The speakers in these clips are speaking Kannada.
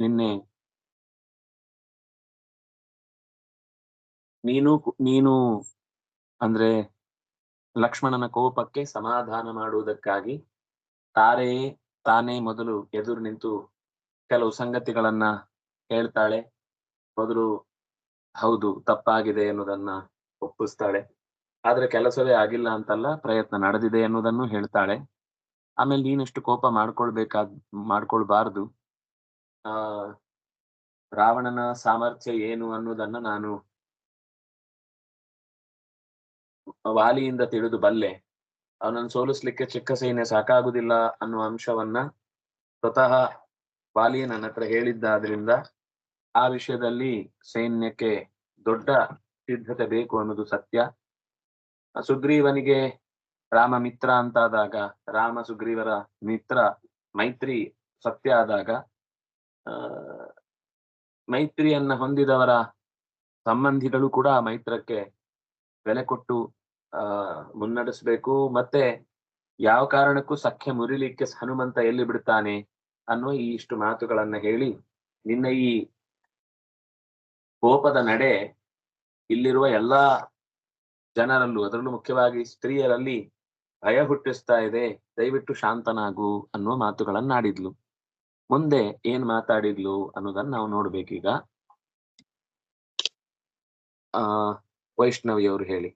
ನಿನ್ನೆ. ನೀನು ನೀನು ಅಂದ್ರೆ ಲಕ್ಷ್ಮಣನ ಕೋಪಕ್ಕೆ ಸಮಾಧಾನ ಮಾಡುವುದಕ್ಕಾಗಿ ತಾರೆಯೇ ತಾನೇ ಮೊದಲು ಎದುರು ನಿಂತು ಕೆಲವು ಸಂಗತಿಗಳನ್ನ ಹೇಳ್ತಾಳೆ. ಮೊದಲು ಹೌದು, ತಪ್ಪಾಗಿದೆ ಎನ್ನುವುದನ್ನ ಒಪ್ಪಿಸ್ತಾಳೆ. ಆದ್ರೆ ಕೆಲಸವೇ ಆಗಿಲ್ಲ ಅಂತಲ್ಲ ಪ್ರಯತ್ನ ನಡೆದಿದೆ ಎನ್ನುವುದನ್ನು ಹೇಳ್ತಾಳೆ. ಆಮೇಲೆ ನೀನಷ್ಟು ಕೋಪ ಮಾಡ್ಕೊಳ್ಬೇಕಾದ್, ಮಾಡ್ಕೊಳ್ಬಾರ್ದು. ಆ, ರಾವಣನ ಸಾಮರ್ಥ್ಯ ಏನು ಅನ್ನೋದನ್ನ ನಾನು ವಾಲಿಯಿಂದ ತಿಳಿದು ಬಲ್ಲೆ. ಅವನನ್ನು ಸೋಲಿಸ್ಲಿಕ್ಕೆ ಚಿಕ್ಕ ಸೈನ್ಯ ಸಾಕಾಗುದಿಲ್ಲ ಅನ್ನುವ ಅಂಶವನ್ನ ಸ್ವತಃ ವಾಲಿಯ ನನ್ನ ಹತ್ರ ಹೇಳಿದ್ದಾದ್ರಿಂದ ಆ ವಿಷಯದಲ್ಲಿ ಸೈನ್ಯಕ್ಕೆ ದೊಡ್ಡ ಸಿದ್ಧತೆ ಬೇಕು ಅನ್ನೋದು ಸತ್ಯ. ಸುಗ್ರೀವನಿಗೆ ರಾಮ ಮಿತ್ರ ಅಂತಾದಾಗ, ರಾಮ ಸುಗ್ರೀವರ ಮಿತ್ರ ಮೈತ್ರಿ ಸತ್ಯ ಆದಾಗ ಮೈತ್ರಿಯನ್ನ ಹೊಂದಿದವರ ಸಂಬಂಧಿಗಳು ಕೂಡ ಮೈತ್ರಕ್ಕೆ ಬೆಲೆ ಕೊಟ್ಟು, ಆ, ಮುನ್ನಡೆಸಬೇಕು. ಮತ್ತೆ ಯಾವ ಕಾರಣಕ್ಕೂ ಸಖ್ಯ ಮುರಿಲಿಕ್ಕೆ ಹನುಮಂತ ಎಲ್ಲಿ ಬಿಡ್ತಾನೆ ಅನ್ನುವ ಈ ಇಷ್ಟು ಮಾತುಗಳನ್ನ ಹೇಳಿ, ನಿನ್ನ ಈ ಕೋಪದ ನಡೆ ಇಲ್ಲಿರುವ ಎಲ್ಲಾ ಜನರಲ್ಲೂ, ಅದರಲ್ಲೂ ಮುಖ್ಯವಾಗಿ ಸ್ತ್ರೀಯರಲ್ಲಿ ಭಯ ಹುಟ್ಟಿಸ್ತಾ ಇದೆ. ದಯವಿಟ್ಟು ಶಾಂತನಾಗು ಅನ್ನುವ ಮಾತುಗಳನ್ನಾಡಿದ್ಲು. ಮುಂದೆ ಏನ್ ಮಾತಾಡಿದ್ಲು ಅನ್ನೋದನ್ನ ನಾವು ನೋಡ್ಬೇಕೀಗ ಆ ವೈಷ್ಣವಿಯವರು ಹೇಳಿ.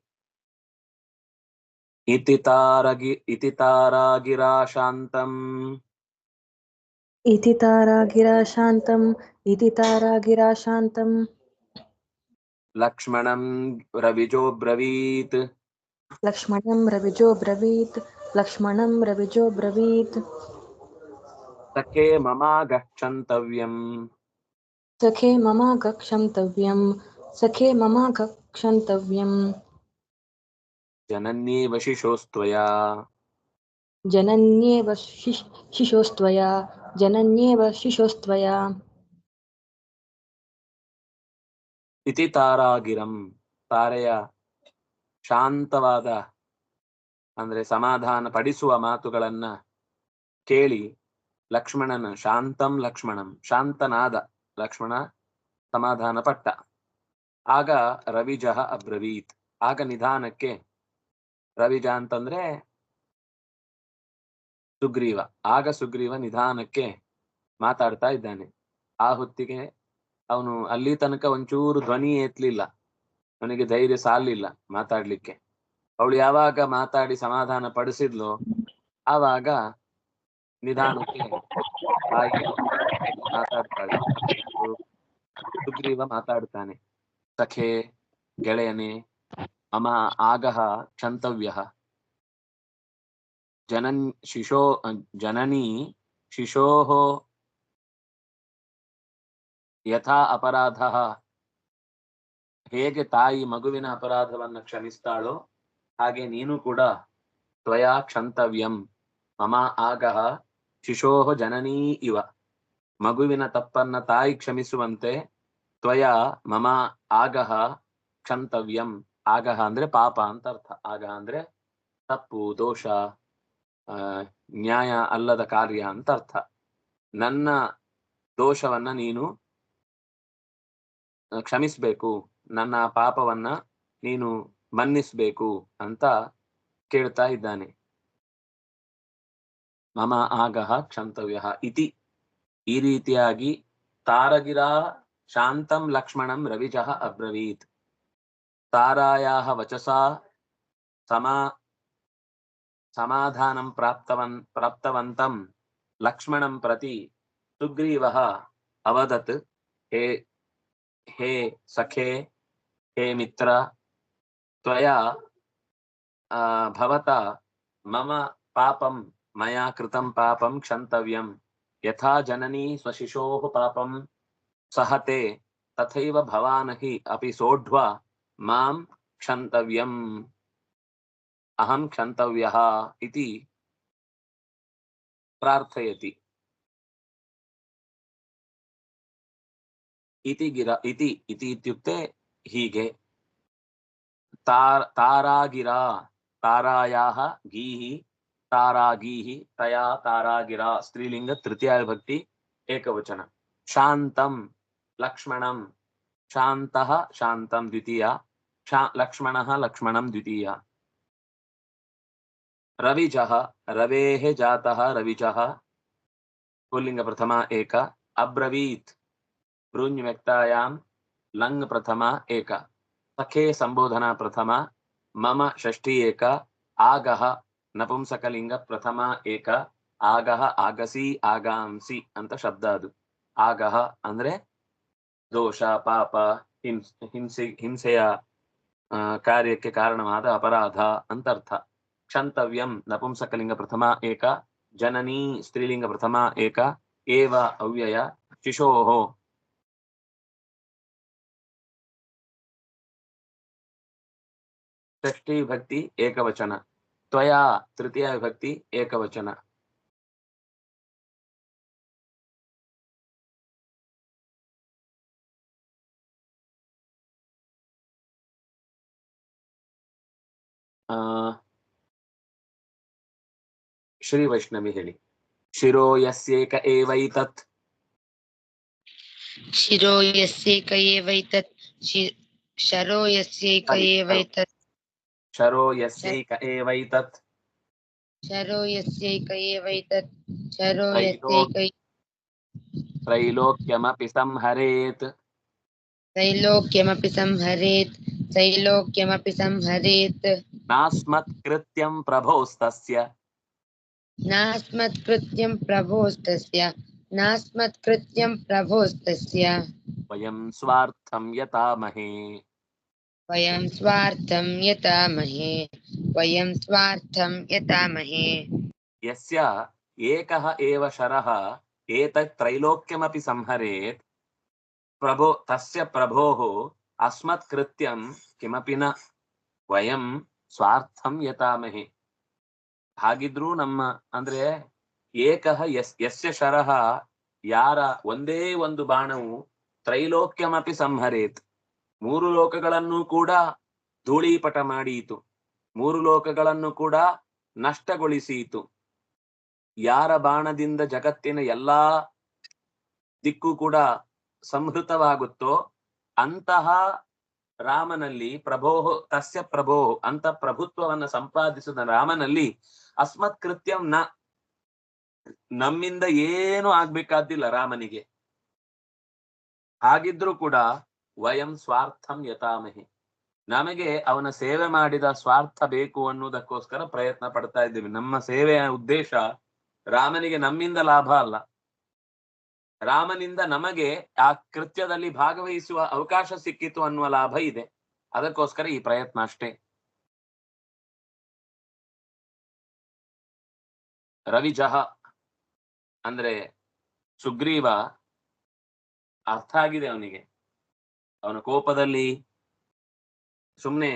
ಇತಿತಾರಗಿ ಇತಿತಾರಾಗಿರಾಶಾಂತಂ ಇತಿತಾರಾಗಿರಾಶಾಂತಂ ಇತಿತಾರಾಗಿರಾಶಾಂತಂ ಲಕ್ಷ್ಮಣಂ ರವಿಜೋ ಬ್ರವೀತ್. ಲಕ್ಷ್ಮಣಂ ರವಿಜೋ ಬ್ರವೀತ್ ಲಕ್ಷ್ಮಣಂ ರವಿಜೋ ಬ್ರವೀತ್. लक्ष्मणं रविजो ब्रवीत् लक्ष्मणं रविजो ब्रवीत् ಸಖೇ ಮಮ ಗಚ್ಚಂತವ್ಯಂ सखे मम गक्षन्तव्यं सखे मम गक्षन्तव्यं ಜನನ್ಯೇವ ಶಿಶೋಸ್ತ್ವಯಾ जनन्येव शिश् शिशोस्त्वया जनन्येव शिशोस्त्वया ಇತಿ ತಾರಾಗಿರಂ ತಾರೆಯ ಶಾಂತವಾದ ಅಂದ್ರೆ ಸಮಾಧಾನ ಪಡಿಸುವ ಮಾತುಗಳನ್ನ ಕೇಳಿ ಲಕ್ಷ್ಮಣನ, ಶಾಂತಂ ಲಕ್ಷ್ಮಣಂ, ಶಾಂತನಾದ ಲಕ್ಷ್ಮಣ ಸಮಾಧಾನ ಪಟ್ಟ ಆಗ ರವಿಜಃ ಅಬ್ರವೀತ್. ಆಗ ನಿಧಾನಕ್ಕೆ ರವಿಜ ಅಂತಂದ್ರೆ ಸುಗ್ರೀವ. ಆಗ ಸುಗ್ರೀವ ನಿಧಾನಕ್ಕೆ ಮಾತಾಡ್ತಾ ಇದ್ದಾನೆ. ಆ ಹೊತ್ತಿಗೆ ಅವನು ಅಲ್ಲಿ ತನಕ ಒಂಚೂರು ಧ್ವನಿ ಎತ್ತಲಿಲ್ಲ ಅವನಿಗೆ ಧೈರ್ಯ ಸಾಲಿಲ್ಲ ಮಾತಾಡ್ಲಿಕ್ಕೆ. ಅವಳು ಯಾವಾಗ ಮಾತಾಡಿ ಸಮಾಧಾನ ಪಡಿಸಿದ್ಲು ಆವಾಗ ನಿಧಾನಕ್ಕೆ ಬಾಯಿ ಮಾತಾಡ್ತಾಳೆ ಸುಗ್ರೀವ ಮಾತಾಡ್ತಾನೆ ಸಖೆ ಗೆಳೆಯನೆ ಮಮ ಆಗಹ ಕ್ಷಂತವ್ಯ ಜನನ್ ಶಿಶೋ ಜನನಿ ಶಿಶೋಃ ಯಥಾ ಅಪರಾಧ ಹೇಗೆ ತಾಯಿ ಮಗುವಿನ ಅಪರಾಧವನ್ನ ಕ್ಷಮಿಸ್ತಾಳೋ ಹಾಗೆ ನೀನು ಕೂಡ ತ್ವಯಾ ಕ್ಷಂತವ್ಯಂ ಮಮ ಆಗಹ ಶಿಶೋಹ ಜನನೀ ಇವ. ಮಗುವಿನ ತಪ್ಪನ್ನ ತಾಯಿ ಕ್ಷಮಿಸುವಂತೆ ತ್ವಯ ಮಮ ಆಗಹ ಕ್ಷಂತವ್ಯಂ. ಆಗಹ ಅಂದ್ರೆ ಪಾಪ ಅಂತ ಅರ್ಥ. ಆಗಹ ಅಂದ್ರೆ ತಪ್ಪು, ದೋಷ ನ್ಯಾಯ ಅಲ್ಲದ ಕಾರ್ಯ ಅಂತ ಅರ್ಥ. ನನ್ನ ದೋಷವನ್ನ ನೀನು ಕ್ಷಮಿಸ್ಬೇಕು. ನನ್ನ ಪಾಪವನ್ನ ನೀನು ಮನ್ನಿಸ್ಬೇಕು ಅಂತ ಕೇಳ್ತಾ ಇದ್ದಾನೆ. ಮಮ ಆಗಹ ಕ್ಷಂತವ್ಯ ಇತಿ ಈ ರೀತಿಯಾಗಿ ತಾರಗಿರ ಶಾಂತಂ ಲಕ್ಷ್ಮಣಂ ರವಿಜಃ ಅಬ್ರವೀತ್। ತಾರಾಯಾಹ ವಚಸಾ ಸಮಾ ಸಮಾಧಾನಂ ಪ್ರಾಪ್ತವನ್ ಪ್ರಾಪ್ತವಂತಂ ಲಕ್ಷ್ಮಣಂ ಪ್ರತಿ ಸುಗ್ರೀವಃ ಅವದತ್। ಹೇ ಹೇ ಸಖೇ ಹೇ ಮಿತ್ರ ತ್ವಯಾ ಆ, ಭವತಾ ಮಮ ಪಾಪಂ ಮಯಾ ಕೃತಂ ಪಾಪಂ ಕ್ಷಂತವ್ಯಂ ಯಥಾ ಜನನೀ ಸ್ವಶಿಶೋಃ ಪಾಪಂ ಸಹತೆ ತಥೈವ ಭವಾನ್ ಹಿ ಅಪಿ ಸೋಢ್ವಾ ಮಾಂ ಕ್ಷಂತವ್ಯಂ ಅಹಂ ಕ್ಷಂತವ್ಯಃ ಇತಿ ಪ್ರಾರ್ಥಯತಿ ಇತಿ ಗಿರ ಇತಿ ಇತಿ ಇತ್ಯುಕ್ತೆ ಹೀಗೆ ತಾರ್ ತಾರಾಗಿರ ತಾರಾಯಾಹ ಗೀಹಿ तारागी तया तारागिरा स्त्रीलिंग तृतीया भक्ति एकवचन। शांतम लक्ष्मण शांत शांत द्वितीया लक्ष्मण लक्ष्मण द्वितीय। द्वितीया रविज, रवे जाता रविज। पुलिंग प्रथमा एक, अब्रवीत। भ्रूंज व्यक्तायां लंग प्रथमा एक। सखे संबोधना प्रथमा, मम षी एक आगह ನಪುಂಸಕಲಿಂಗ ಪ್ರಥಮ ಏಕ ಆಗಹ ಆಗಸಿ ಆಗಾಂಸಿ ಅಂತ ಶಬ್ದ ಅದು. ಆಗಹ ಅಂದ್ರೆ ದೋಷ, ಪಾಪ, ಹಿಂಸ್, ಹಿಂಸೆ, ಹಿಂಸೆಯ ಕಾರ್ಯಕ್ಕೆ ಕಾರಣವಾದ ಅಪರಾಧ ಅಂತ ಅರ್ಥ. ಕ್ಷಂತವ್ಯಂ ನಪುಂಸಕಲಿಂಗ ಪ್ರಥಮ ಏಕ, ಜನನಿ ಸ್ತ್ರೀಲಿಂಗ ಪ್ರಥಮ ಏಕ, ಏವ ಅವ್ಯಯ ಶಿಶೋಃ ಷಷ್ಠಿ ವಿಭಕ್ತಿ ಏಕವಚನ. ತ್ವಯಾ ತೃತೀಯ ವಿಭಕ್ತಿ ಏಕವಚನ ಆ ಶ್ರೀ ವೈಷ್ಣವಿ ಹೇಳಿ ಶಿರೋ ಯಸ್ಯೇಕ ಏವೈತತ್ शिरो यस्यैक एवैतत् शि- शरो यस्यैक हरि, एवैतत् ಶರೋ ಯಸ್ಯೈಕ ಏವೈತತ್ शरो यस्यैक एवैतत्। शरो त्रैलो- यस्यैक त्रैलोक्यमपि संहरेत्। त्रैलोक्यमपि संहरेत्। त्रैलोक्यमपि संहरेत्। नास्मत्कृत्यं प्रभोस्तस्य। नास्मत्कृत्यं प्रभोस्तस्य। नास्मत्कृत्यं प्रभोस्तस्य। वयं स्वार्थं यतामहे। वयं स्वार्थं यतामहे वयं स्वार्थं यतामहे यस्य एकः एव शरः एतत् त्रैलोक्यमपि संहरेत् प्रभो तस्य प्रभोः अस्मत्कृत्यं किमपि न ವಯಂ ಸ್ವಾರ್ಥಂ ಯತಾಮಹೆ ಹಾಗಿದ್ರೂ ನಮ್ಮ ಅಂದ್ರೆ ಏಕಃ ಯಸ್ ಯಸ್ಯ ಶರಹ ಯಾರ ಒಂದೇ ಒಂದು ಬಾಣವು ತ್ರೈಲೋಕ್ಯಮಪಿ ಸಂಹರೇತ್ ಮೂರು ಲೋಕಗಳನ್ನು ಕೂಡ ಧೂಳೀಪಟ ಮಾಡಿಯಿತು. ಮೂರು ಲೋಕಗಳನ್ನು ಕೂಡ ನಷ್ಟಗೊಳಿಸಿಯಿತು. ಯಾರ ಬಾಣದಿಂದ ಜಗತ್ತಿನ ಎಲ್ಲಾ ದಿಕ್ಕು ಕೂಡ ಸಂಹೃತವಾಗುತ್ತೋ ಅಂತಹ ರಾಮನಲ್ಲಿ ಪ್ರಭೋ, ತಸ್ಯ ಪ್ರಭೋ, ಅಂತ ಪ್ರಭುತ್ವವನ್ನ ಸಂಪಾದಿಸಿದ ರಾಮನಲ್ಲಿ ಅಸ್ಮತ್ ಕೃತ್ಯಂ ನ, ನಮ್ಮಿಂದ ಏನು ಆಗ್ಬೇಕಾದಿಲ್ಲ ರಾಮನಿಗೆ. ಹಾಗಿದ್ರೂ ಕೂಡ ವಯಂ ಸ್ವಾರ್ಥಂ ಯತಾಮಹಿ ನಮಗೆ ಅವನ ಸೇವೆ ಮಾಡಿದ ಸ್ವಾರ್ಥ ಬೇಕು ಅನ್ನುವುದಕ್ಕೋಸ್ಕರ ಪ್ರಯತ್ನ ಪಡ್ತಾ ಇದ್ದೀವಿ. ನಮ್ಮ ಸೇವೆಯ ಉದ್ದೇಶ ರಾಮನಿಗೆ ನಮ್ಮಿಂದ ಲಾಭ ಅಲ್ಲ. ರಾಮನಿಂದ ನಮಗೆ ಆ ಕೃತ್ಯದಲ್ಲಿ ಭಾಗವಹಿಸುವ ಅವಕಾಶ ಸಿಕ್ಕಿತು ಅನ್ನುವ ಲಾಭ ಇದೆ. ಅದಕ್ಕೋಸ್ಕರ ಈ ಪ್ರಯತ್ನ ಅಷ್ಟೇ. ರವಿಜಹ ಅಂದ್ರೆ ಸುಗ್ರೀವ ಅರ್ಥ ಆಗಿದೆ ಅವನಿಗೆ. ಅವನ ಕೋಪದಲ್ಲಿ ಸುಮ್ನೆ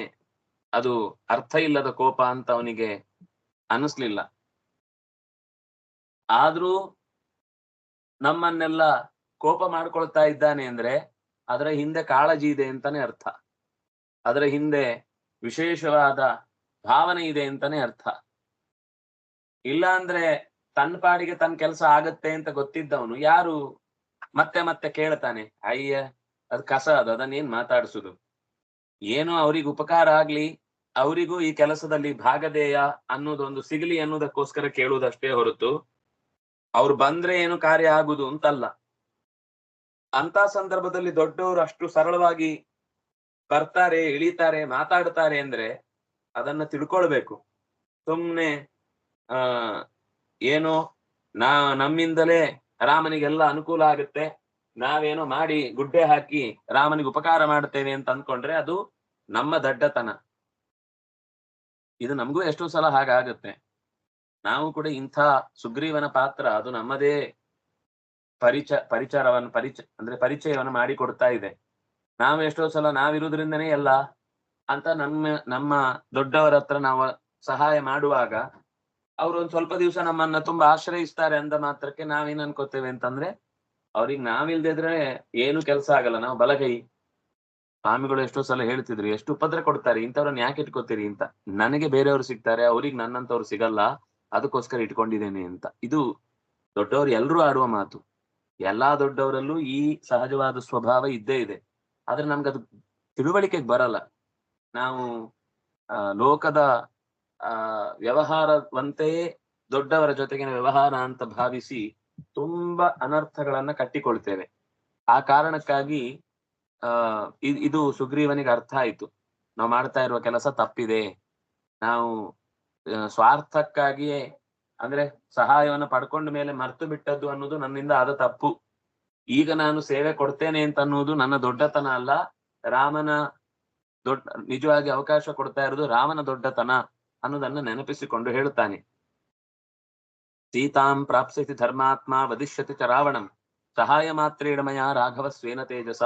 ಅದು ಅರ್ಥ ಇಲ್ಲದ ಕೋಪ ಅಂತ ಅವನಿಗೆ ಅನಿಸ್ಲಿಲ್ಲ. ಆದ್ರೂ ನಮ್ಮನ್ನೆಲ್ಲ ಕೋಪ ಮಾಡ್ಕೊಳ್ತಾ ಇದ್ದಾನೆ ಅಂದ್ರೆ ಅದರ ಹಿಂದೆ ಕಾಳಜಿ ಇದೆ ಅಂತಾನೆ ಅರ್ಥ. ಅದರ ಹಿಂದೆ ವಿಶೇಷವಾದ ಭಾವನೆ ಇದೆ ಅಂತಾನೆ ಅರ್ಥ. ಇಲ್ಲ ಅಂದ್ರೆ ತನ್ನ ಪಾಡಿಗೆ ತನ್ನ ಕೆಲಸ ಆಗತ್ತೆ ಅಂತ ಗೊತ್ತಿದ್ದವನು ಯಾರು ಮತ್ತೆ ಮತ್ತೆ ಕೇಳ್ತಾನೆ, ಅಯ್ಯ ಅದ್ ಕಸ ಅದು ಅದನ್ನೇನ್ ಮಾತಾಡಿಸುದು? ಏನೋ ಅವ್ರಿಗೆ ಉಪಕಾರ ಆಗ್ಲಿ, ಅವರಿಗೂ ಈ ಕೆಲಸದಲ್ಲಿ ಭಾಗದೇಯ ಅನ್ನೋದೊಂದು ಸಿಗಲಿ ಅನ್ನೋದಕ್ಕೋಸ್ಕರ ಕೇಳುವುದಷ್ಟೇ ಹೊರತು, ಅವ್ರು ಬಂದ್ರೆ ಏನು ಕಾರ್ಯ ಆಗುದು ಅಂತಲ್ಲ. ಅಂತ ಸಂದರ್ಭದಲ್ಲಿ ದೊಡ್ಡವರು ಅಷ್ಟು ಸರಳವಾಗಿ ಬರ್ತಾರೆ, ಇಳಿತಾರೆ, ಮಾತಾಡ್ತಾರೆ ಅಂದ್ರೆ ಅದನ್ನ ತಿಳ್ಕೊಳ್ಬೇಕು. ಸುಮ್ನೆ, ಆ, ಏನೋ ನಾ ನಮ್ಮಿಂದಲೇ ರಾಮನಿಗೆಲ್ಲ ಅನುಕೂಲ ಆಗುತ್ತೆ ನಾವೇನೋ ಮಾಡಿ ಗುಡ್ಡೆ ಹಾಕಿ ರಾಮನಿಗೆ ಉಪಕಾರ ಮಾಡ್ತೇವೆ ಅಂತ ಅಂದ್ಕೊಂಡ್ರೆ ಅದು ನಮ್ಮ ದಡ್ಡತನ. ಇದು ನಮಗೂ ಎಷ್ಟೋ ಸಲ ಹಾಗಾಗುತ್ತೆ. ನಾವು ಕೂಡ ಇಂಥ ಸುಗ್ರೀವನ ಪಾತ್ರ ಅದು ನಮ್ಮದೇ ಪರಿಚ, ಪರಿಚಾರವನ್ನು ಪರಿಚ, ಅಂದ್ರೆ ಪರಿಚಯವನ್ನು ಮಾಡಿಕೊಡ್ತಾ ಇದೆ. ನಾವು ಎಷ್ಟೋ ಸಲ ನಾವಿರುವುದರಿಂದನೇ ಎಲ್ಲ ಅಂತ ನಮ್ಮ ನಮ್ಮ ದೊಡ್ಡವರ ಹತ್ರ ನಾವು ಸಹಾಯ ಮಾಡುವಾಗ ಅವರು ಒಂದ್ ಸ್ವಲ್ಪ ದಿವಸ ನಮ್ಮನ್ನ ತುಂಬಾ ಆಶ್ರಯಿಸ್ತಾರೆ ಅಂದ ಮಾತ್ರಕ್ಕೆ ನಾವೇನ್ ಅನ್ಕೋತೇವೆ ಅಂತಂದ್ರೆ ಅವ್ರಿಗೆ ನಾವಿಲ್ದಿದ್ರೆ ಏನು ಕೆಲಸ ಆಗಲ್ಲ. ನಾವು ಬಲಗೈ. ಸ್ವಾಮಿಗಳು ಎಷ್ಟೋ ಸಲ ಹೇಳ್ತಿದ್ರು, ಎಷ್ಟು ಉಪದ್ರ ಕೊಡ್ತಾರೆ, ಇಂಥವ್ರನ್ನ ಯಾಕೆ ಇಟ್ಕೋತೀರಿ? ಅಂತ. ನನಗೆ ಬೇರೆಯವ್ರು ಸಿಗ್ತಾರೆ, ಅವ್ರಿಗೆ ನನ್ನಂತವ್ರು ಸಿಗಲ್ಲ. ಅದಕ್ಕೋಸ್ಕರ ಇಟ್ಕೊಂಡಿದ್ದೇನೆ ಅಂತ. ಇದು ದೊಡ್ಡವರು ಎಲ್ರೂ ಆಡುವ ಮಾತು. ಎಲ್ಲಾ ದೊಡ್ಡವರಲ್ಲೂ ಈ ಸಹಜವಾದ ಸ್ವಭಾವ ಇದ್ದೇ ಇದೆ. ಆದ್ರೆ ನಮ್ಗೆ ಅದು ತಿಳುವಳಿಕೆಗೆ ಬರಲ್ಲ. ನಾವು ಲೋಕದ, ಆ, ವ್ಯವಹಾರವಂತೆಯೇ ದೊಡ್ಡವರ ಜೊತೆಗಿನ ವ್ಯವಹಾರ ಅಂತ ಭಾವಿಸಿ ತುಂಬಾ ಅನರ್ಥಗಳನ್ನ ಕಟ್ಟಿಕೊಳ್ತೇವೆ. ಆ ಕಾರಣಕ್ಕಾಗಿ, ಆ ಇದು ಸುಗ್ರೀವನಿಗೆ ಅರ್ಥ ಆಯ್ತು. ನಾವು ಮಾಡ್ತಾ ಇರುವ ಕೆಲಸ ತಪ್ಪಿದೆ. ನಾವು ಸ್ವಾರ್ಥಕ್ಕಾಗಿಯೇ, ಅಂದ್ರೆ ಸಹಾಯವನ್ನು ಪಡ್ಕೊಂಡ ಮೇಲೆ ಮರ್ತು ಬಿಟ್ಟದ್ದು ಅನ್ನೋದು ನನ್ನಿಂದ ಆದ ತಪ್ಪು. ಈಗ ನಾನು ಸೇವೆ ಕೊಡ್ತೇನೆ ಅಂತ ಅನ್ನೋದು ನನ್ನ ದೊಡ್ಡತನ ಅಲ್ಲ. ರಾಮನ ದೊಡ್ಡ, ನಿಜವಾಗಿ ಅವಕಾಶ ಕೊಡ್ತಾ ಇರೋದು ರಾಮನ ದೊಡ್ಡತನ ಅನ್ನೋದನ್ನ ನೆನಪಿಸಿಕೊಂಡು ಹೇಳುತ್ತಾನೆ ಸೀತಾಂ ಪ್ರಾಪ್ಸ್ಯತಿ ಧರ್ಮಾತ್ಮ ವದಿಷ್ಯತಿ ಚ ರಾವಣಂ ಸಹಾಯ ಮಾತ್ರೇಣ ಮಯ ರಾಘವ ಸ್ವೇನ ತೇಜಸ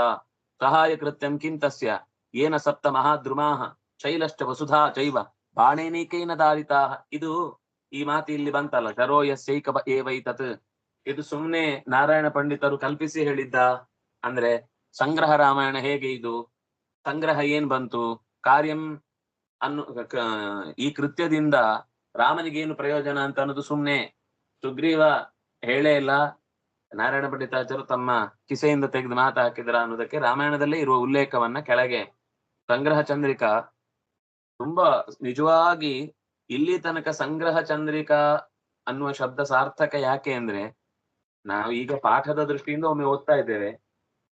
ಸಹಾಯ ಕೃತ್ಯಂ ಕಿಂ ತಸ್ಯ ಏನ ಸಪ್ತ ಮಹಾದ್ರುಮಾಹ ಶೈಲಶ್ಚ ವಸುಧಾ ಚೈವ ಬಾಣೇನೇಕೈನ ದಾರಿತಾ ಇದು ಈ ಮಾತು ಇಲ್ಲಿ ಬಂತಲ್ಲ ಶರೋ ಯಸ್ಯೈಕ ಏವೈತತ್ ಇದು ಸುಮ್ನೆ ನಾರಾಯಣ ಪಂಡಿತರು ಕಲ್ಪಿಸಿ ಹೇಳಿದ್ದ। ಅಂದ್ರೆ ಸಂಗ್ರಹ ರಾಮಾಯಣ ಹೇಗೆ ಇದು? ಸಂಗ್ರಹ ಏನ್ ಬಂತು? ಕಾರ್ಯಂ ಅನ್ನು ಈ ಕೃತ್ಯದಿಂದ ರಾಮನಿಗೇನು ಪ್ರಯೋಜನ ಅಂತ ಅನ್ನೋದು ಸುಮ್ನೆ ಸುಗ್ರೀವ ಹೇಳೇ ಇಲ್ಲ. ನಾರಾಯಣ ಪಂಡಿತಾಚಾರ್ಯರು ತಮ್ಮ ಕಿಸೆಯಿಂದ ತೆಗೆದು ಮಾತು ಹಾಕಿದ್ರ ಅನ್ನೋದಕ್ಕೆ ರಾಮಾಯಣದಲ್ಲೇ ಇರುವ ಉಲ್ಲೇಖವನ್ನ ಕೆಳಗೆ ಸಂಗ್ರಹ ಚಂದ್ರಿಕಾ ತುಂಬಾ ನಿಜವಾಗಿ ಇಲ್ಲಿ ತನಕ ಸಂಗ್ರಹ ಚಂದ್ರಿಕಾ ಅನ್ನುವ ಶಬ್ದ ಸಾರ್ಥಕ ಯಾಕೆ ಅಂದ್ರೆ ನಾವು ಈಗ ಪಾಠದ ದೃಷ್ಟಿಯಿಂದ ಒಮ್ಮೆ ಓದ್ತಾ ಇದ್ದೇವೆ.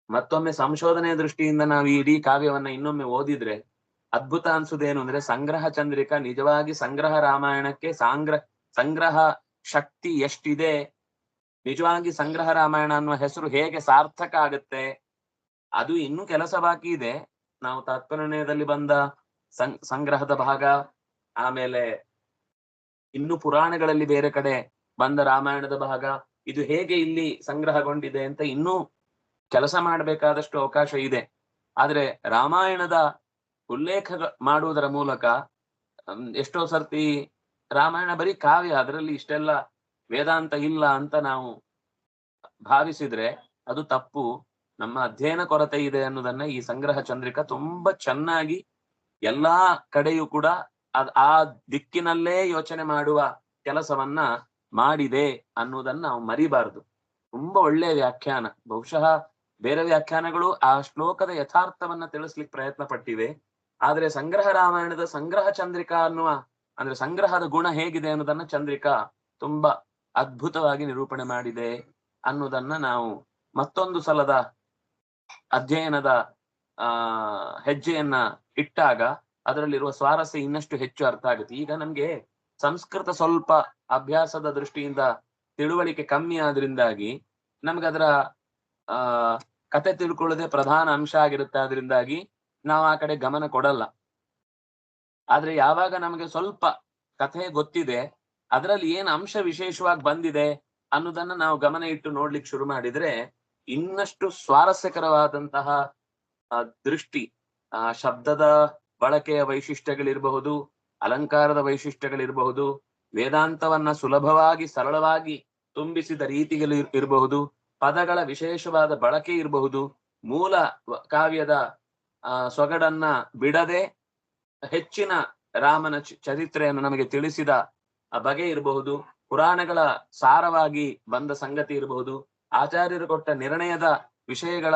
ಮತ್ತೊಮ್ಮೆ ಸಂಶೋಧನೆಯ ದೃಷ್ಟಿಯಿಂದ ನಾವು ಇಡೀ ಕಾವ್ಯವನ್ನ ಇನ್ನೊಮ್ಮೆ ಓದಿದ್ರೆ ಅದ್ಭುತ ಅನ್ಸುದೇನು ಅಂದ್ರೆ ಸಂಗ್ರಹ ಚಂದ್ರಿಕಾ ನಿಜವಾಗಿ ಸಂಗ್ರಹ ರಾಮಾಯಣಕ್ಕೆ ಸಾಂಗ್ರಹ ಸಂಗ್ರಹ ಶಕ್ತಿ ಎಷ್ಟಿದೆ? ನಿಜವಾಗಿ ಸಂಗ್ರಹ ರಾಮಾಯಣ ಅನ್ನುವ ಹೆಸರು ಹೇಗೆ ಸಾರ್ಥಕ ಆಗುತ್ತೆ? ಅದು ಇನ್ನೂ ಕೆಲಸ ಬಾಕಿ ಇದೆ. ನಾವು ತಾತ್ಪರ್ಯದಲ್ಲಿ ಬಂದ ಸಂ, ಸಂಗ್ರಹದ ಭಾಗ, ಆಮೇಲೆ ಇನ್ನು ಪುರಾಣಗಳಲ್ಲಿ ಬೇರೆ ಕಡೆ ಬಂದ ರಾಮಾಯಣದ ಭಾಗ, ಇದು ಹೇಗೆ ಇಲ್ಲಿ ಸಂಗ್ರಹಗೊಂಡಿದೆ ಅಂತ ಇನ್ನೂ ಕೆಲಸ ಮಾಡಬೇಕಾದಷ್ಟು ಅವಕಾಶ ಇದೆ. ಆದ್ರೆ ರಾಮಾಯಣದ ಉಲ್ಲೇಖ ಮಾಡುವುದರ ಮೂಲಕ ಎಷ್ಟೋ ಸರ್ತಿ ರಾಮಾಯಣ ಬರೀ ಕಾವ್ಯ, ಅದರಲ್ಲಿ ಇಷ್ಟೆಲ್ಲ ವೇದಾಂತ ಇಲ್ಲ ಅಂತ ನಾವು ಭಾವಿಸಿದ್ರೆ ಅದು ತಪ್ಪು. ನಮ್ಮ ಅಧ್ಯಯನ ಕೊರತೆ ಇದೆ ಅನ್ನೋದನ್ನ ಈ ಸಂಗ್ರಹ ಚಂದ್ರಿಕ ತುಂಬಾ ಚೆನ್ನಾಗಿ ಎಲ್ಲಾ ಕಡೆಯೂ ಕೂಡ ಆ ದಿಕ್ಕಿನಲ್ಲೇ ಯೋಚನೆ ಮಾಡುವ ಕೆಲಸವನ್ನ ಮಾಡಿದೆ ಅನ್ನೋದನ್ನ ನಾವು ಮರಿಬಾರದು. ತುಂಬಾ ಒಳ್ಳೆ ವ್ಯಾಖ್ಯಾನ. ಬಹುಶಃ ಬೇರೆ ವ್ಯಾಖ್ಯಾನಗಳು ಆ ಶ್ಲೋಕದ ಯಥಾರ್ಥವನ್ನ ತಿಳಿಸ್ಲಿಕ್ಕೆ ಪ್ರಯತ್ನ ಪಟ್ಟಿವೆ. ಆದ್ರೆ ಸಂಗ್ರಹ ರಾಮಾಯಣದ ಸಂಗ್ರಹ ಚಂದ್ರಿಕಾ ಅನ್ನುವ ಅಂದ್ರೆ ಸಂಗ್ರಹದ ಗುಣ ಹೇಗಿದೆ ಅನ್ನೋದನ್ನ ಚಂದ್ರಿಕಾ ತುಂಬಾ ಅದ್ಭುತವಾಗಿ ನಿರೂಪಣೆ ಮಾಡಿದೆ ಅನ್ನೋದನ್ನ ನಾವು ಮತ್ತೊಂದು ಸಲದ ಅಧ್ಯಯನದ, ಆ, ಹೆಜ್ಜೆಯನ್ನ ಇಟ್ಟಾಗ ಅದರಲ್ಲಿರುವ ಸ್ವಾರಸ್ಯ ಇನ್ನಷ್ಟು ಹೆಚ್ಚು ಅರ್ಥ ಆಗುತ್ತೆ. ಈಗ ನಮ್ಗೆ ಸಂಸ್ಕೃತ ಸ್ವಲ್ಪ ಅಭ್ಯಾಸದ ದೃಷ್ಟಿಯಿಂದ ತಿಳುವಳಿಕೆ ಕಮ್ಮಿ ಆದ್ರಿಂದಾಗಿ ನಮ್ಗೆ ಅದರ, ಆ, ಕತೆ ತಿಳ್ಕೊಳ್ಳೋದೇ ಪ್ರಧಾನ ಅಂಶ ಆಗಿರುತ್ತೆ ಅದರಿಂದಾಗಿ ನಾವು ಆ ಕಡೆ ಗಮನ ಕೊಡಲ್ಲ. ಆದ್ರೆ ಯಾವಾಗ ನಮಗೆ ಸ್ವಲ್ಪ ಕಥೆ ಗೊತ್ತಿದೆ, ಅದರಲ್ಲಿ ಏನ್ ಅಂಶ ವಿಶೇಷವಾಗಿ ಬಂದಿದೆ ಅನ್ನೋದನ್ನ ನಾವು ಗಮನ ಇಟ್ಟು ನೋಡ್ಲಿಕ್ಕೆ ಶುರು ಮಾಡಿದ್ರೆ ಇನ್ನಷ್ಟು ಸ್ವಾರಸ್ಯಕರವಾದಂತಹ ದೃಷ್ಟಿ, ಆ, ಶಬ್ದದ ಬಳಕೆಯ ವೈಶಿಷ್ಟ್ಯಗಳಿರಬಹುದು, ಅಲಂಕಾರದ ವೈಶಿಷ್ಟ್ಯಗಳಿರಬಹುದು, ವೇದಾಂತವನ್ನ ಸುಲಭವಾಗಿ ಸರಳವಾಗಿ ತುಂಬಿಸಿದ ರೀತಿಗಳು ಇರ್- ಇರಬಹುದು, ಪದಗಳ ವಿಶೇಷವಾದ ಬಳಕೆ ಇರಬಹುದು, ಮೂಲ ಕಾವ್ಯದ ಸೊಗಡನ್ನ ಬಿಡದೆ ಹೆಚ್ಚಿನ ರಾಮನ ಚರಿತ್ರೆಯನ್ನು ನಮಗೆ ತಿಳಿಸಿದ ಬಗೆ ಇರಬಹುದು, ಪುರಾಣಗಳ ಸಾರವಾಗಿ ಬಂದ ಸಂಗತಿ ಇರಬಹುದು, ಆಚಾರ್ಯರು ಕೊಟ್ಟ ನಿರ್ಣಯದ ವಿಷಯಗಳ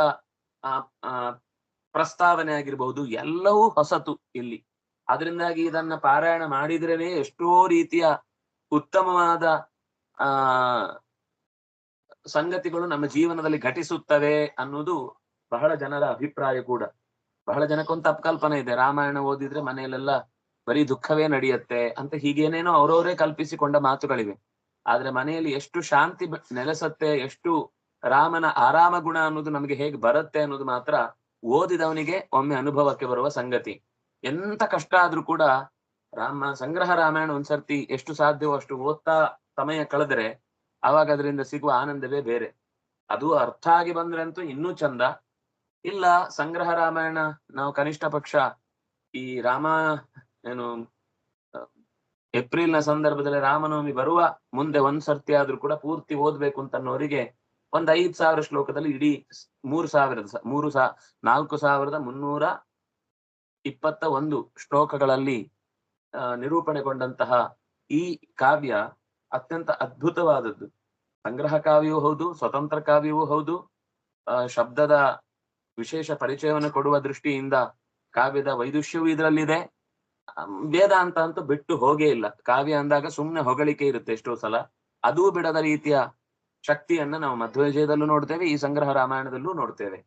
ಪ್ರಸ್ತಾವನೆ ಆಗಿರಬಹುದು, ಎಲ್ಲವೂ ಹೊಸತು ಇಲ್ಲಿ. ಅದರಿಂದಾಗಿ ಇದನ್ನ ಪಾರಾಯಣ ಮಾಡಿದ್ರೇನೆ ಎಷ್ಟೋ ರೀತಿಯ ಉತ್ತಮವಾದ, ಆ, ಸಂಗತಿಗಳು ನಮ್ಮ ಜೀವನದಲ್ಲಿ ಘಟಿಸುತ್ತವೆ ಅನ್ನೋದು ಬಹಳ ಜನರ ಅಭಿಪ್ರಾಯ ಕೂಡ. ಬಹಳ ಜನಕ್ಕೊಂದು ಅಪಕಲ್ಪನೆ ಇದೆ. ರಾಮಾಯಣ ಓದಿದ್ರೆ ಮನೆಯಲ್ಲೆಲ್ಲ ಬರೀ ದುಃಖವೇ ನಡೆಯುತ್ತೆ ಅಂತ ಹೀಗೇನೇನೋ ಅವರವರೇ ಕಲ್ಪಿಸಿಕೊಂಡ ಮಾತುಗಳಿವೆ. ಆದ್ರೆ ಮನೆಯಲ್ಲಿ ಎಷ್ಟು ಶಾಂತಿ ನೆಲೆಸತ್ತೆ, ಎಷ್ಟು ರಾಮನ ಆರಾಮ ಗುಣ ಅನ್ನೋದು ನಮಗೆ ಹೇಗೆ ಬರುತ್ತೆ ಅನ್ನೋದು ಮಾತ್ರ ಓದಿದವನಿಗೆ ಒಮ್ಮೆ ಅನುಭವಕ್ಕೆ ಬರುವ ಸಂಗತಿ. ಎಂತ ಕಷ್ಟ ಆದ್ರೂ ಕೂಡ ರಾಮ, ಸಂಗ್ರಹ ರಾಮಾಯಣ ಒಂದ್ಸರ್ತಿ ಎಷ್ಟು ಸಾಧ್ಯವೋ ಅಷ್ಟು ಓದ್ತಾ ಸಮಯ ಕಳೆದ್ರೆ ಅವಾಗ ಅದರಿಂದ ಸಿಗುವ ಆನಂದವೇ ಬೇರೆ. ಅದು ಅರ್ಥ ಆಗಿ ಬಂದ್ರೆ ಅಂತೂ ಇನ್ನೂ ಚಂದ. ಇಲ್ಲ, ಸಂಗ್ರಹ ರಾಮಾಯಣ, ನಾವು ಕನಿಷ್ಠ ಪಕ್ಷ. ಈ ರಾಮ, ಏನು ಏಪ್ರಿಲ್ನ ಸಂದರ್ಭದಲ್ಲಿ ರಾಮನವಮಿ ಬರುವ ಮುಂದೆ ಒಂದ್ ಸರ್ತಿ ಆದ್ರೂ ಕೂಡ ಪೂರ್ತಿ ಓದ್ಬೇಕು ಅಂತ ಅನ್ನೋರಿಗೆ ಒಂದ್ ಐದ್ ಸಾವಿರ ಶ್ಲೋಕದಲ್ಲಿ ಇಡೀ ಮೂರು ಸಾವಿರದ ಮೂರು ಸಾ, ನಾಲ್ಕು ಸಾವಿರದ ಮುನ್ನೂರ ಇಪ್ಪತ್ತ ಒಂದು ಶ್ಲೋಕಗಳಲ್ಲಿ ನಿರೂಪಣೆಗೊಂಡಂತಹ ಈ ಕಾವ್ಯ ಅತ್ಯಂತ ಅದ್ಭುತವಾದದ್ದು. ಸಂಗ್ರಹ ಕಾವ್ಯವೂ ಹೌದು, ಸ್ವತಂತ್ರ ಕಾವ್ಯವೂ ಹೌದು ಶಬ್ದದ ವಿಶೇಷ ಪರಿಚಯವನ್ನು ಕೊಡುವ ದೃಷ್ಟಿಯಿಂದ ಕಾವ್ಯದ ವೈದುಷ್ಯವೂ ಇದರಲ್ಲಿದೆ. ವೇದ ಅಂತ ಅಂತೂ ಬಿಟ್ಟು ಹೋಗೇ ಇಲ್ಲ. ಕಾವ್ಯ ಅಂದಾಗ ಸುಮ್ಮನೆ ಹೊಗಳಿಕೆ ಇರುತ್ತೆ ಎಷ್ಟೋ ಸಲ. ಅದೂ ಬಿಡದ ರೀತಿಯ ಶಕ್ತಿಯನ್ನ ನಾವು ಮಧ್ವವಿಜಯದಲ್ಲೂ ನೋಡ್ತೇವೆ, ಈ ಸಂಗ್ರಹ ರಾಮಾಯಣದಲ್ಲೂ ನೋಡ್ತೇವೆ.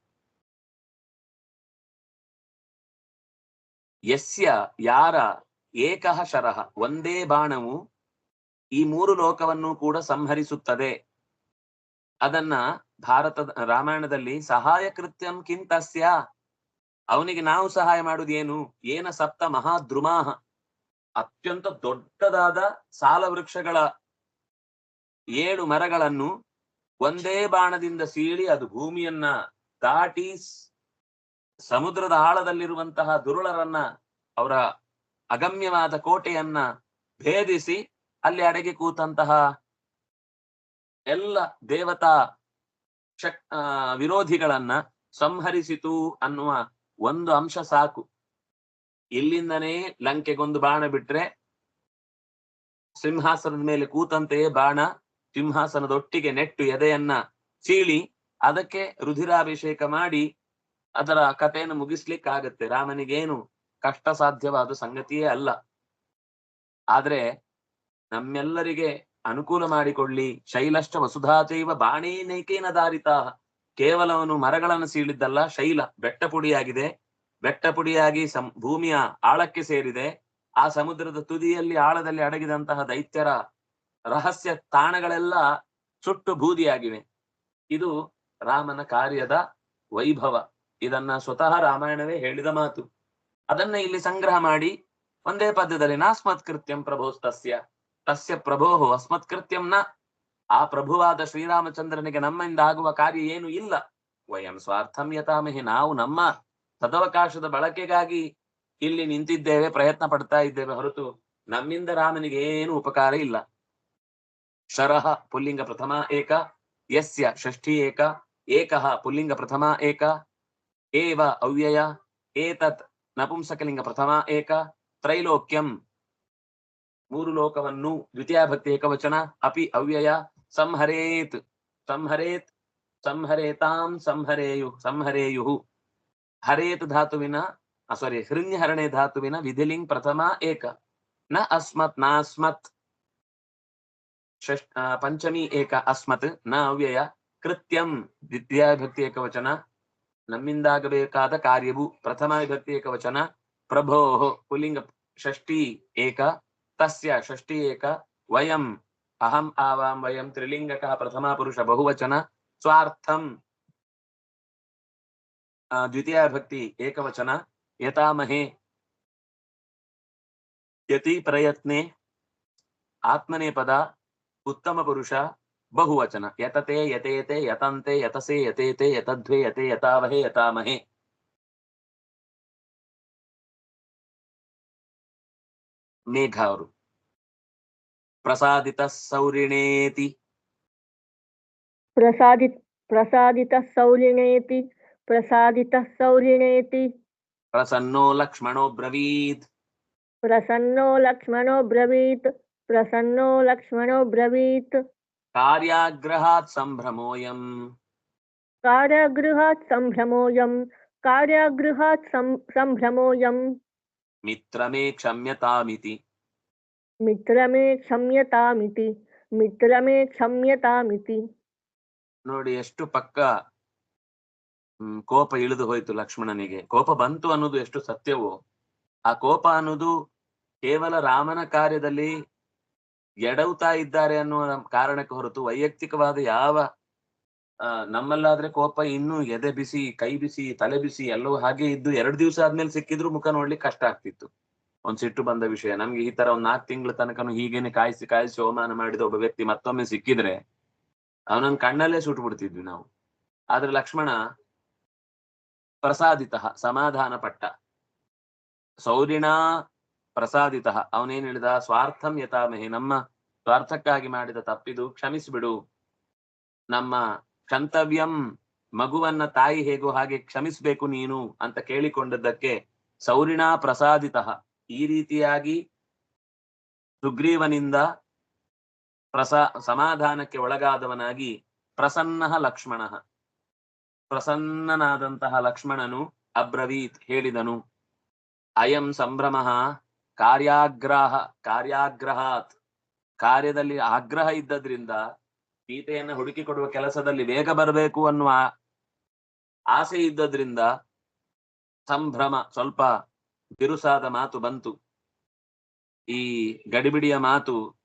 ಯಸ್ಯ ಯಾರ ಏಕಃ ಶರಹ ಒಂದೇ ಬಾಣವು ಈ ಮೂರು ಲೋಕವನ್ನು ಕೂಡ ಸಂಹರಿಸುತ್ತದೆ. ಅದನ್ನ ಭಾರತದ ರಾಮಾಯಣದಲ್ಲಿ ಸಹಾಯ ಕೃತ್ಯಂ ಕಿಂತಸ್ಯ ಅವನಿಗೆ ನಾವು ಸಹಾಯ ಮಾಡುವುದು ಏನು? ಏನ ಸಪ್ತ ಮಹಾದ್ರುಮಾಹ. ಅತ್ಯಂತ ದೊಡ್ಡದಾದ ಸಾಲ ವೃಕ್ಷಗಳ ಏಳು ಮರಗಳನ್ನು ಒಂದೇ ಬಾಣದಿಂದ ಸೀಳಿ ಅದು ಭೂಮಿಯನ್ನ ದಾಟಿ ಸಮುದ್ರದ ಆಳದಲ್ಲಿರುವಂತಹ ದುರುಳರನ್ನ ಅವರ ಅಗಮ್ಯವಾದ ಕೋಟೆಯನ್ನ ಭೇದಿಸಿ ಅಲ್ಲಿ ಅಡಗಿ ಕೂತಂತಹ ಎಲ್ಲ ದೇವತಾ ಶಕ್ ವಿರೋಧಿಗಳನ್ನ ಸಂಹರಿಸಿತು ಅನ್ನುವ ಒಂದು ಅಂಶ ಸಾಕು. ಇಲ್ಲಿಂದನೇ ಲಂಕೆಗೊಂದು ಬಾಣ ಬಿಟ್ರೆ ಸಿಂಹಾಸನದ ಮೇಲೆ ಕೂತಂತೆಯೇ ಬಾಣ, ಸಿಂಹಾಸನದೊಟ್ಟಿಗೆ ನೆಟ್ಟು ಎದೆಯನ್ನ ಸೀಳಿ, ಅದಕ್ಕೆ ರುಧಿರಾಭಿಷೇಕ ಮಾಡಿ ಅದರ ಕಥೆಯನ್ನು ಮುಗಿಸ್ಲಿಕ್ಕಾಗತ್ತೆ. ರಾಮನಿಗೇನು ಕಷ್ಟ ಸಾಧ್ಯವಾದ ಸಂಗತಿಯೇ ಅಲ್ಲ. ಆದ್ರೆ ನಮ್ಮೆಲ್ಲರಿಗೆ ಅನುಕೂಲ ಮಾಡಿಕೊಳ್ಳಿ. ಶೈಲಶ್ಚ ವಸುಧಾತೈವ ಬಾಣೇನೇಕೇನ ದಾರಿತ. ಕೇವಲ ಅವನು ಮರಗಳನ್ನು ಸೀಳಿದ್ದಲ್ಲ, ಶೈಲ ಬೆಟ್ಟ ಪುಡಿಯಾಗಿದೆ ಬೆಟ್ಟ ಪುಡಿಯಾಗಿ ಸಂ, ಭೂಮಿಯ ಆಳಕ್ಕೆ ಸೇರಿದೆ. ಆ ಸಮುದ್ರದ ತುದಿಯಲ್ಲಿ ಆಳದಲ್ಲಿ ಅಡಗಿದಂತಹ ದೈತ್ಯರ ರಹಸ್ಯ ತಾಣಗಳೆಲ್ಲ ಸುಟ್ಟು ಬೂದಿಯಾಗಿವೆ. ಇದು ರಾಮನ ಕಾರ್ಯದ ವೈಭವ. ಇದನ್ನ ಸ್ವತಃ ರಾಮಾಯಣವೇ ಹೇಳಿದ ಮಾತು. ಅದನ್ನ ಇಲ್ಲಿ ಸಂಗ್ರಹ ಮಾಡಿ, ಒಂದೇ ಪದ್ಯದಲ್ಲಿ ನಾಸ್ಮತ್ ಕೃತ್ಯಂ ಪ್ರಭೋಸ್ತಸ್ಯ. ತಸ್ಯ ಪ್ರಭೋ ಅಸ್ಮತ್ಕೃತ್ಯಂನ ಆ ಪ್ರಭುವಾದ ಶ್ರೀರಾಮಚಂದ್ರನಿಗೆ ನಮ್ಮಿಂದ ಆಗುವ ಕಾರ್ಯ ಏನು ಇಲ್ಲ. ವಯಂ ಸ್ವಾರ್ಥಂ ಯತಾಮಹಿ ನಾವು ನಮ್ಮ ಸದವಕಾಶದ ಬಳಕೆಗಾಗಿ ಇಲ್ಲಿ ನಿಂತಿದ್ದೇವೆ, ಪ್ರಯತ್ನ ಪಡ್ತಾ ಇದ್ದೇವೆ ಹೊರತು ನಮ್ಮಿಂದ ರಾಮನಿಗೆ ಏನು ಉಪಕಾರ ಇಲ್ಲ. ಶರಹ ಪುಲ್ಲಿಂಗ ಪ್ರಥಮ ಏಕ, ಯಸ್ಯ ಷಷ್ಠಿ ಏಕ, ಏಕಃ ಪುಲ್ಲಿಂಗ ಪ್ರಥಮ ಏಕ, ಏವ ಅವ್ಯಯ, ಏತತ್ ನಪುಂಸಕಲಿಂಗ ಪ್ರಥಮ ಏಕ, ತ್ರೈಲೋಕ್ಯಂ ಮೂರು ಲೋಕವನ್ನು ದ್ವಿತೀಯ ಭಕ್ತಿ ಏಕವಚನ ಅಪಿ ಅವ್ಯಯ ಸಂಹರೇತ್ ಸಂಹರೇತ್ ಸಂಹರೇತಾಂ ಸಂಹರೇಯು ಸಂಹರೇಯು ಹರೇತ್ ಧಾತುವಿನ ಸಾರಿ ಹೃಣ್ಯಹರಣೆ ಧಾತುವಿನ ವಿಧಿಲಿಂಗ್ ಪ್ರಥಮ ಏಕ ನ ಅಸ್ಮತ್ ನಾಸ್ಮತ್ ಷಷ್ಠ ಆ, ಪಂಚಮಿ ಏಕ ಅಸ್ಮತ್ನ ಅವ್ಯಯ ಕೃತ್ಯಂ ದ್ವಿತೀಯ ವಿಭಕ್ತಿ ಏಕವಚನ ನಮ್ಮಿಂದಾಗಬೇಕಾದ ಕಾರ್ಯವು ಪ್ರಥಮ ವಿಭಕ್ತಿ ಏಕವಚನ ಪ್ರಭೋ ಪುಲ್ಲಿಂಗ ಷಷ್ಠಿ ಏಕ ತಸ್ಯ ಷಷ್ಠಿ ಏಕ ವಯಂ ಅಹಂ ಆವಾಂ ವಯಂ ತ್ರಿಲಿಂಗಕಃ ಪ್ರಥಮ ಪುರುಷ ಬಹುವಚನ ಸ್ವಾರ್ಥಂ ಆ, ದ್ವಿತೀಯ ಭಕ್ತಿ ಏಕವಚನ ಯತಾಮಹೇ ಯತಿ ಪ್ರಯತ್ನೆ ಆತ್ಮನೇ ಪದ ಉತ್ತಮ ಪುರುಷ ಬಹುವಚನ ಯತತೆ ಯತೇತೆ ಯತಂತೆ ಯತಸೆ మేఘారు ప్రసాదిత సౌరిణేతి. ప్రసాదిత ప్రసాదిత సౌరిణేతి ప్రసాదిత సౌరిణేతి. ప్రసన్నో లక్ష్మణో బ్రవీత్. ప్రసన్నో లక్ష్మణో బ్రవీత్ ప్రసన్నో లక్ష్మణో బ్రవీత్. కార్యాగ్రహాత్ సంభ్రమోయం. కార్యాగృహాత్ సంభ్రమోయం కార్యాగృహాత్ సంభ్రమోయం. ಮಿತ್ರಮೇ ಕ್ಷಮ್ಯತಾಮಿತಿ ಮಿತ್ರಮೇ ಕ್ಷಮ್ಯತಾಮಿತಿ ಮಿತ್ರಮೇ ಕ್ಷಮ್ಯತಾಮಿತಿ ನೋಡಿ ಎಷ್ಟು ಪಕ್ಕ ಕೋಪ ಇಳಿದು ಹೋಯ್ತು ಲಕ್ಷ್ಮಣನಿಗೆ. ಕೋಪ ಬಂತು ಅನ್ನೋದು ಎಷ್ಟು ಸತ್ಯವೋ? ಆ ಕೋಪ ಅನ್ನೋದು ಕೇವಲ ರಾಮನ ಕಾರ್ಯದಲ್ಲಿ ಎಡವುತ್ತಾ ಇದ್ದಾರೆ ಅನ್ನುವ ಕಾರಣಕ್ಕೆ ಹೊರತು ವೈಯಕ್ತಿಕವಾದ ಯಾವ ನಮ್ಮಲ್ಲಾದ್ರೆ ಕೋಪ ಇನ್ನೂ ಎದೆ ಬಿಸಿ, ಕೈ ಬಿಸಿ, ತಲೆ ಬಿಸಿ, ಎಲ್ಲವೂ ಹಾಗೆ ಇದ್ದು ಎರಡು ದಿವಸ ಆದ್ಮೇಲೆ ಸಿಕ್ಕಿದ್ರು ಮುಖ ನೋಡ್ಲಿಕ್ಕೆ ಕಷ್ಟ ಆಗ್ತಿತ್ತು. ಒಂದ್ ಸಿಟ್ಟು ಬಂದ ವಿಷಯ. ನಮ್ಗೆ ಈ ತರ ಒಂದ್ ನಾಲ್ಕು ತಿಂಗಳ ತನಕನು ಹೀಗೇನೆ ಕಾಯಿಸಿ ಕಾಯಿಸಿ ಅವಮಾನ ಮಾಡಿದ ಒಬ್ಬ ವ್ಯಕ್ತಿ ಮತ್ತೊಮ್ಮೆ ಸಿಕ್ಕಿದ್ರೆ ಅವನನ್ನ ಕಣ್ಣಲ್ಲೇ ಸುಟ್ಟು ಬಿಡ್ತಿದ್ವಿ ನಾವು. ಆದ್ರೆ ಲಕ್ಷ್ಮಣ ಪ್ರಸಾದಿತ, ಸಮಾಧಾನ ಪಟ್ಟ. ಸೌರಿಣ ಪ್ರಸಾದಿತ, ಅವನೇನ್ ಹೇಳಿದ? ಸ್ವಾರ್ಥಂ ಯಥಾಮಹಿ. ನಮ್ಮ ಸ್ವಾರ್ಥಕ್ಕಾಗಿ ಮಾಡಿದ ತಪ್ಪಿದು ಕ್ಷಮಿಸಿಬಿಡು. ನಮ್ಮ ಕ್ಷಂತವ್ಯಂ ಮಗುವನ್ನ ತಾಯಿ ಹೇಗೋ ಹಾಗೆ ಕ್ಷಮಿಸ್ಬೇಕು ನೀನು ಅಂತ ಕೇಳಿಕೊಂಡದ್ದಕ್ಕೆ ಸೌರಿಣಾ ಪ್ರಸಾದಿತ. ಈ ರೀತಿಯಾಗಿ ಸುಗ್ರೀವನಿಂದ ಪ್ರಸ ಸಮಾಧಾನಕ್ಕೆ ಒಳಗಾದವನಾಗಿ ಪ್ರಸನ್ನ ಲಕ್ಷ್ಮಣ. ಪ್ರಸನ್ನನಾದಂತಹ ಲಕ್ಷ್ಮಣನು ಅಬ್ರವೀತ್ ಹೇಳಿದನು. ಅಯಂ ಸಂಭ್ರಮ ಕಾರ್ಯಾಗ್ರಹ ಕಾರ್ಯಾಗ್ರಹಾತ್. ಕಾರ್ಯದಲ್ಲಿ ಆಗ್ರಹ ಇದ್ದದ್ರಿಂದ ಸೀತೆಯನ್ನ ಹುಡುಕಿ ಕೊಡುವ ಕೆಲಸದಲ್ಲಿ ವೇಗ ಬರಬೇಕು ಅನ್ನುವ ಆಸೆ ಇದ್ದದ್ರಿಂದ ಸಂಭ್ರಮ ಸ್ವಲ್ಪ ಬಿರುಸಾದ ಮಾತು ಬಂತು. ಈ ಗಡಿಬಿಡಿಯ ಮಾತು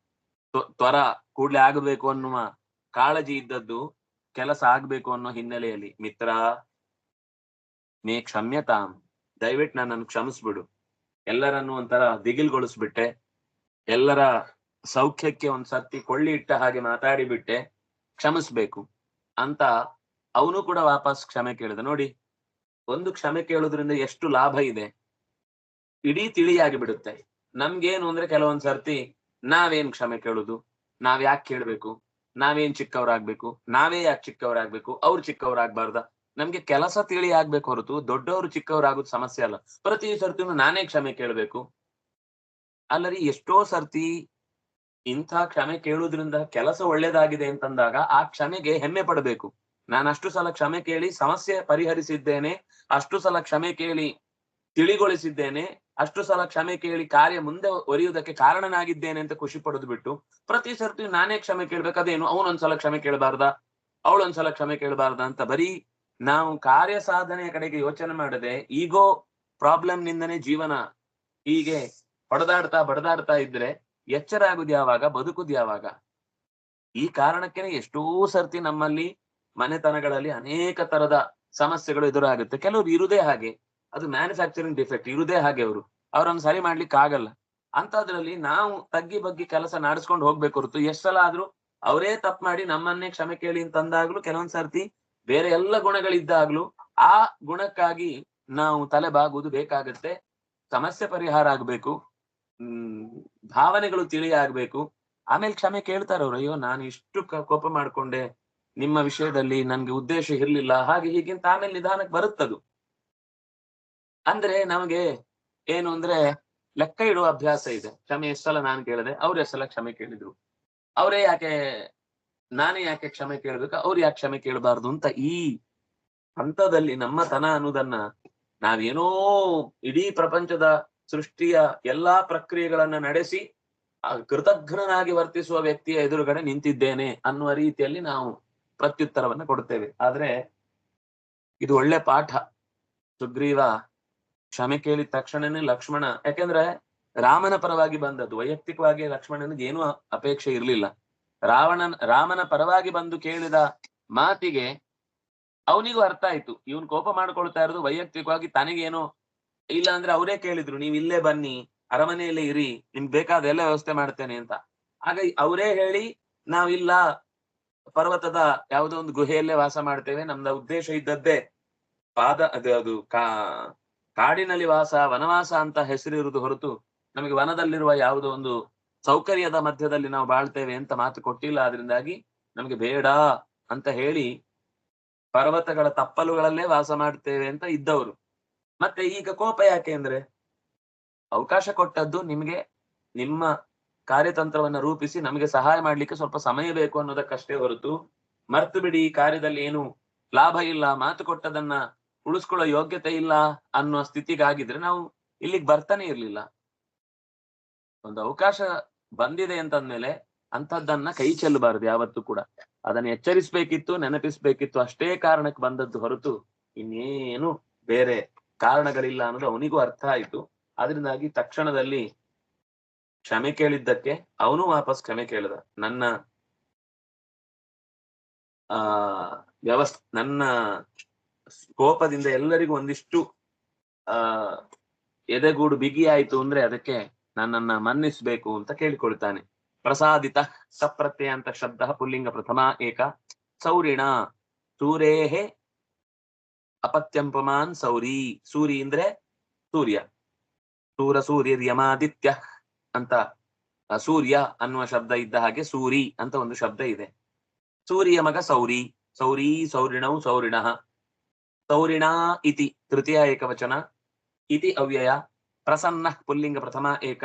ತ್ವ- ತ್ವರ ಕೂಡಲೇ ಆಗಬೇಕು ಅನ್ನುವ ಕಾಳಜಿ ಇದ್ದದ್ದು ಕೆಲಸ ಆಗ್ಬೇಕು ಅನ್ನೋ ಹಿನ್ನೆಲೆಯಲ್ಲಿ. ಮಿತ್ರ, ನೀ ಕ್ಷಮ್ಯತಾಂ. ದಯವಿಟ್ಟು ನನ್ನನ್ನು ಕ್ಷಮಿಸ್ಬಿಡು. ಎಲ್ಲರನ್ನು ಒಂಥರ ದಿಗಿಲ್ಗೊಳಿಸ್ಬಿಟ್ಟೆ. ಎಲ್ಲರ ಸೌಖ್ಯಕ್ಕೆ ಒಂದ್ ಸತ್ತಿ ಕೊಳ್ಳಿ ಇಟ್ಟ ಹಾಗೆ ಮಾತಾಡಿಬಿಟ್ಟೆ. ಕ್ಷಮಿಸ್ಬೇಕು ಅಂತ ಅವನು ಕೂಡ ವಾಪಸ್ ಕ್ಷಮೆ ಕೇಳಿದ. ನೋಡಿ, ಒಂದು ಕ್ಷಮೆ ಕೇಳೋದ್ರಿಂದ ಎಷ್ಟು ಲಾಭ ಇದೆ? ಇಡೀ ತಿಳಿಯಾಗಿ ಬಿಡುತ್ತೆ. ನಮ್ಗೇನು ಅಂದ್ರೆ ಕೆಲವೊಂದ್ ಸರ್ತಿ ನಾವೇನ್ ಕ್ಷಮೆ ಕೇಳುದು? ನಾವ್ ಯಾಕೆ ಕೇಳ್ಬೇಕು? ನಾವೇನ್ ಚಿಕ್ಕವ್ರಾಗ್ಬೇಕು? ನಾವೇ ಯಾಕೆ ಚಿಕ್ಕವ್ರಾಗ್ಬೇಕು? ಅವ್ರು ಚಿಕ್ಕವ್ರಾಗ್ಬಾರ್ದ? ನಮ್ಗೆ ಕೆಲಸ ತಿಳಿ ಆಗ್ಬೇಕು ಹೊರತು ದೊಡ್ಡವರು ಚಿಕ್ಕವ್ರಾಗೋದು ಸಮಸ್ಯೆ ಅಲ್ಲ. ಪ್ರತಿ ಸರ್ತಿನೂ ನಾನೇ ಕ್ಷಮೆ ಕೇಳ್ಬೇಕು. ಅಲ್ಲರಿ, ಎಷ್ಟೋ ಸರ್ತಿ ಇಂಥ ಕ್ಷಮೆ ಕೇಳುವುದರಿಂದ ಕೆಲಸ ಒಳ್ಳೇದಾಗಿದೆ ಅಂತಂದಾಗ ಆ ಕ್ಷಮೆಗೆ ಹೆಮ್ಮೆ ಪಡಬೇಕು. ನಾನು ಅಷ್ಟು ಸಲ ಕ್ಷಮೆ ಕೇಳಿ ಸಮಸ್ಯೆ ಪರಿಹರಿಸಿದ್ದೇನೆ, ಅಷ್ಟು ಸಲ ಕ್ಷಮೆ ಕೇಳಿ ತಿಳಿಗೊಳಿಸಿದ್ದೇನೆ, ಅಷ್ಟು ಸಲ ಕ್ಷಮೆ ಕೇಳಿ ಕಾರ್ಯ ಮುಂದೆ ಒರಿಯುವುದಕ್ಕೆ ಕಾರಣನಾಗಿದ್ದೇನೆ ಅಂತ ಖುಷಿ ಪಡೆದು ಬಿಟ್ಟು ಪ್ರತಿ ಸರ್ತಿ ನಾನೇ ಕ್ಷಮೆ ಕೇಳ್ಬೇಕಾದೇನು ಅವನೊಂದ್ಸಲ ಕ್ಷಮೆ ಕೇಳಬಾರ್ದ? ಅವಳೊಂದ್ಸಲ ಕ್ಷಮೆ ಕೇಳಬಾರ್ದ ಅಂತ ಬರೀ ನಾವು ಕಾರ್ಯ ಸಾಧನೆಯ ಕಡೆಗೆ ಯೋಚನೆ ಮಾಡದೆ ಈಗೋ ಪ್ರಾಬ್ಲಮ್ ನಿಂದನೇ ಜೀವನ ಹೀಗೆ ಹೊಡೆದಾಡ್ತಾ ಬಡದಾಡ್ತಾ ಇದ್ರೆ ಎಚ್ಚರ ಆಗುದು ಯಾವಾಗ? ಬದುಕುದು ಯಾವಾಗ? ಈ ಕಾರಣಕ್ಕೆ ಎಷ್ಟೋ ಸರ್ತಿ ನಮ್ಮಲ್ಲಿ ಮನೆತನಗಳಲ್ಲಿ ಅನೇಕ ತರದ ಸಮಸ್ಯೆಗಳು ಎದುರಾಗುತ್ತೆ. ಕೆಲವರು ಇರುದೇ ಹಾಗೆ. ಅದು ಮ್ಯಾನುಫ್ಯಾಕ್ಚರಿಂಗ್ ಡಿಫೆಕ್ಟ್ ಇರುದೇ ಹಾಗೆ ಅವರು. ಅವರನ್ನು ಸರಿ ಮಾಡ್ಲಿಕ್ಕೆ ಆಗಲ್ಲ. ಅಂತದ್ರಲ್ಲಿ ನಾವು ತಗ್ಗಿ ಬಗ್ಗಿ ಕೆಲಸ ನಡೆಸ್ಕೊಂಡು ಹೋಗ್ಬೇಕು ಹೊರತು ಎಷ್ಟ್ ಸಲ ಆದ್ರೂ ಅವರೇ ತಪ್ಪು ಮಾಡಿ ನಮ್ಮನ್ನೇ ಕ್ಷಮೆ ಕೇಳಿ ಅಂತಂದಾಗ್ಲೂ ಕೆಲವೊಂದ್ ಸರ್ತಿ ಬೇರೆ ಎಲ್ಲ ಗುಣಗಳಿದ್ದಾಗ್ಲೂ ಆ ಗುಣಕ್ಕಾಗಿ ನಾವು ತಲೆ ಬಾಗುವುದು ಬೇಕಾಗತ್ತೆ. ಸಮಸ್ಯೆ ಪರಿಹಾರ ಆಗ್ಬೇಕು. ಹ್ಮ್, ಭಾವನೆಗಳು ತಿಳಿ ಆಮೇಲೆ ಕ್ಷಮೆ ಕೇಳ್ತಾರ ಅವ್ರು, ಅಯ್ಯೋ, ನಾನು ಇಷ್ಟು ಕೋಪ ಮಾಡ್ಕೊಂಡೆ. ನಿಮ್ಮ ವಿಷಯದಲ್ಲಿ ನನ್ಗೆ ಉದ್ದೇಶ ಇರ್ಲಿಲ್ಲ. ಹಾಗೆ ಹೀಗಿಂತ ಆಮೇಲೆ ನಿಧಾನಕ್ಕೆ ಬರುತ್ತದು. ಅಂದ್ರೆ ನಮಗೆ ಏನು ಅಂದ್ರೆ ಲೆಕ್ಕ ಇಡುವ ಅಭ್ಯಾಸ ಇದೆ. ಕ್ಷಮೆ ಎಷ್ಟಲ್ಲ ನಾನು ಕೇಳಿದೆ, ಅವ್ರು ಎಷ್ಟಲ್ಲ ಕ್ಷಮೆ ಕೇಳಿದ್ರು. ಅವರೇ ಯಾಕೆ, ನಾನೇ ಯಾಕೆ ಕ್ಷಮೆ ಕೇಳ್ಬೇಕು? ಅವ್ರು ಯಾಕೆ ಕ್ಷಮೆ ಕೇಳಬಾರ್ದು ಅಂತ ಈ ಹಂತದಲ್ಲಿ ನಮ್ಮ ತನ ಅನ್ನೋದನ್ನ ನಾವೇನೋ ಇಡೀ ಪ್ರಪಂಚದ ಸೃಷ್ಟಿಯ ಎಲ್ಲಾ ಪ್ರಕ್ರಿಯೆಗಳನ್ನ ನಡೆಸಿ ಕೃತಜ್ಞನಾಗಿ ವರ್ತಿಸುವ ವ್ಯಕ್ತಿಯ ಎದುರುಗಡೆ ನಿಂತಿದ್ದೇನೆ ಅನ್ನುವ ರೀತಿಯಲ್ಲಿ ನಾವು ಪ್ರತ್ಯುತ್ತರವನ್ನು ಕೊಡುತ್ತೇವೆ. ಆದ್ರೆ ಇದು ಒಳ್ಳೆ ಪಾಠ. ಸುಗ್ರೀವ ಕ್ಷಮೆ ಕೇಳಿದ ತಕ್ಷಣನೇ ಲಕ್ಷ್ಮಣ, ಯಾಕೆಂದ್ರೆ ರಾಮನ ಪರವಾಗಿ ಬಂದದ್ದು, ವೈಯಕ್ತಿಕವಾಗಿ ಲಕ್ಷ್ಮಣನಿಗೆ ಏನೂ ಅಪೇಕ್ಷೆ ಇರಲಿಲ್ಲ. ರಾವಣನ, ರಾಮನ ಪರವಾಗಿ ಬಂದು ಕೇಳಿದ ಮಾತಿಗೆ ಅವನಿಗೂ ಅರ್ಥ ಆಯ್ತು. ಇವನ್ ಕೋಪ ಮಾಡ್ಕೊಳ್ತಾ ಇರೋದು ವೈಯಕ್ತಿಕವಾಗಿ ತನಗೇನೋ ಇಲ್ಲ ಅಂದ್ರೆ ಅವರೇ ಕೇಳಿದ್ರು, ನೀವ್ ಇಲ್ಲೇ ಬನ್ನಿ, ಅರಮನೆಯಲ್ಲೇ ಇರಿ, ನಿಮ್ಗೆ ಬೇಕಾದ ಎಲ್ಲ ವ್ಯವಸ್ಥೆ ಮಾಡ್ತೇನೆ ಅಂತ. ಆಗ ಅವರೇ ಹೇಳಿ ನಾವಿಲ್ಲ ಪರ್ವತದ ಯಾವುದೋ ಒಂದು ಗುಹೆಯಲ್ಲೇ ವಾಸ ಮಾಡ್ತೇವೆ, ನಮ್ದ ಉದ್ದೇಶ ಇದ್ದದ್ದೇ. ಪಾದ, ಅದು ಕಾ, ಕಾಡಿನಲ್ಲಿ ವಾಸ, ವನವಾಸ ಅಂತ ಹೆಸರಿರುವುದು ಹೊರತು, ನಮಗೆ ವನದಲ್ಲಿರುವ ಯಾವುದೋ ಒಂದು ಸೌಕರ್ಯದ ಮಧ್ಯದಲ್ಲಿ ನಾವು ಬಾಳ್ತೇವೆ ಅಂತ ಮಾತು ಕೊಟ್ಟಿಲ್ಲ. ಅದರಿಂದಾಗಿ ನಮಗೆ ಬೇಡ ಅಂತ ಹೇಳಿ, ಪರ್ವತಗಳ ತಪ್ಪಲುಗಳಲ್ಲೇ ವಾಸ ಮಾಡ್ತೇವೆ ಅಂತ ಇದ್ದವರು. ಮತ್ತೆ ಈಗ ಕೋಪ ಯಾಕೆ ಅಂದ್ರೆ, ಅವಕಾಶ ಕೊಟ್ಟದ್ದು ನಿಮ್ಗೆ ನಿಮ್ಮ ಕಾರ್ಯತಂತ್ರವನ್ನ ರೂಪಿಸಿ ನಮಗೆ ಸಹಾಯ ಮಾಡ್ಲಿಕ್ಕೆ ಸ್ವಲ್ಪ ಸಮಯ ಬೇಕು ಅನ್ನೋದಕ್ಕಷ್ಟೇ ಹೊರತು, ಮರ್ತು ಬಿಡಿ ಈ ಕಾರ್ಯದಲ್ಲಿ ಏನು ಲಾಭ ಇಲ್ಲ, ಮಾತು ಕೊಟ್ಟದನ್ನ ಉಳಿಸ್ಕೊಳ್ಳೋ ಯೋಗ್ಯತೆ ಇಲ್ಲ ಅನ್ನೋ ಸ್ಥಿತಿಗಾಗಿದ್ರೆ ನಾವು ಇಲ್ಲಿಗೆ ಬರ್ತಾನೆ ಇರ್ಲಿಲ್ಲ. ಒಂದು ಅವಕಾಶ ಬಂದಿದೆ ಅಂತಂದ್ಮೇಲೆ ಅಂಥದ್ದನ್ನ ಕೈ ಚೆಲ್ಲಬಾರದು ಯಾವತ್ತೂ ಕೂಡ. ಅದನ್ನ ಎಚ್ಚರಿಸ್ಬೇಕಿತ್ತು, ನೆನಪಿಸ್ಬೇಕಿತ್ತು, ಅಷ್ಟೇ ಕಾರಣಕ್ಕೆ ಬಂದದ್ದು ಹೊರತು ಇನ್ನೇನು ಬೇರೆ ಕಾರಣಗಳಿಲ್ಲ ಅನ್ನೋದು ಅವನಿಗೂ ಅರ್ಥ ಆಯ್ತು. ಅದರಿಂದಾಗಿ ತಕ್ಷಣದಲ್ಲಿ ಕ್ಷಮೆ ಕೇಳಿದ್ದಕ್ಕೆ ಅವನು ವಾಪಸ್ ಕ್ಷಮೆ ಕೇಳಿದ. ನನ್ನ, ಆ, ವ್ಯವಸ್ಥೆ, ನನ್ನ ಕೋಪದಿಂದ ಎಲ್ಲರಿಗೂ ಒಂದಿಷ್ಟು, ಆ, ಎದೆಗೂಡು ಬಿಗಿ ಅಂದ್ರೆ ಅದಕ್ಕೆ ನನ್ನನ್ನ ಮನ್ನಿಸ್ಬೇಕು ಅಂತ ಕೇಳಿಕೊಳ್ತಾನೆ. ಪ್ರಸಾದಿತ ಸಪ್ರತ್ಯಯ ಅಂತ ಶಬ್ದ ಪುಲ್ಲಿಂಗ ಪ್ರಥಮ ಏಕ ಸೌರಿಣ ಸೂರೇಹೆ ಅಪತ್ಯಂಪಮಾನ್ ಸೌರಿ, ಸೂರಿ ಅಂದ್ರೆ ಸೂರ್ಯ. ಸೂರ ಸೂರ್ಯ ಸೂರ್ಯಮಾದಿತ್ಯ ಅಂತ ಸೂರ್ಯ ಅನ್ನುವ ಶಬ್ದ ಇದ್ದ ಹಾಗೆ ಸೂರಿ ಅಂತ ಒಂದು ಶಬ್ದ ಇದೆ. ಸೂರ್ಯ ಮಗ ಸೌರಿ ಸೌರಿ ಸೌರಿಣೌ ಸೌರಿಣ. ಸೌರಿಣಾ ಇತಿ, ತೃತೀಯ ಏಕವಚನ. ಇತಿ ಅವ್ಯಯ, ಪ್ರಸನ್ನ ಪುಲ್ಲಿಂಗ ಪ್ರಥಮ ಏಕ,